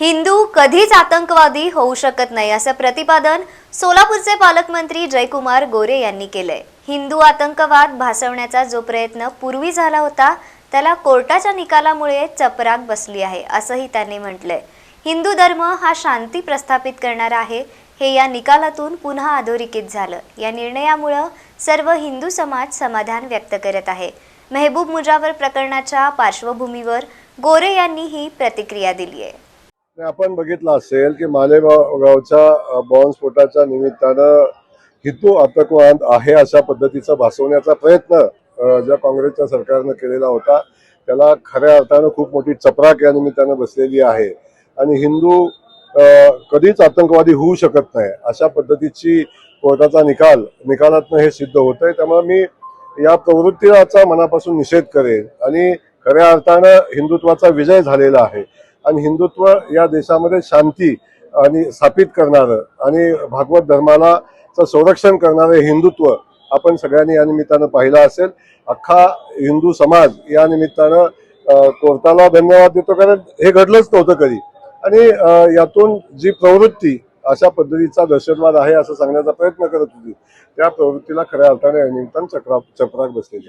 हिंदू कधीच आतंकवादी होऊ शकत नाही असं प्रतिपादन सोलापूरचे पालकमंत्री जयकुमार गोरे यांनी केलंय. हिंदू आतंकवाद भासवण्याचा जो प्रयत्न पूर्वी झाला होता त्याला कोर्टाच्या निकालामुळे चपराक बसली आहे असंही त्यांनी म्हटलंय. हिंदू धर्म हा शांती प्रस्थापित करणारा आहे हे या निकालातून पुन्हा अधोरेखित झालं. या निर्णयामुळं सर्व हिंदू समाज समाधान व्यक्त करत आहे. मेहबूब मुजावर प्रकरणाच्या पार्श्वभूमीवर गोरे यांनी ही प्रतिक्रिया दिली आहे आपण बघितलं असेल की मालेगाव गावच्या बॉम्बस्फोटाच्या निमित्तानं हिंदू आतंकवाद आहे अशा पद्धतीचा भासवण्याचा प्रयत्न ज्या काँग्रेसच्या सरकारनं केलेला होता त्याला खऱ्या अर्थानं खूप मोठी चपराक या निमित्तानं बसलेली आहे. आणि हिंदू कधीच आतंकवादी होऊ शकत नाही अशा पद्धतीची कोर्टाचा निकाल निकालातनं हे सिद्ध होत आहे त्यामुळे मी या प्रवृत्तीचा मनापासून निषेध करेन. आणि खऱ्या अर्थानं हिंदुत्वाचा विजय झालेला आहे. आणि हिंदुत्व या देशामध्ये शांती आणि स्थापित करणारं आणि भागवत धर्माला चं संरक्षण करणारं हिंदुत्व आपण सगळ्यांनी या निमित्तानं पाहिलं असेल. अख्खा हिंदू समाज या निमित्तानं कोर्टाला धन्यवाद देतो कारण हे घडलंच नव्हतं कधी. आणि यातून जी प्रवृत्ती अशा पद्धतीचा दहशतवाद आहे असं सांगण्याचा प्रयत्न करत होती त्या प्रवृत्तीला खऱ्या अर्थाने या निमित्तानं चक्रा चपराक बसलेली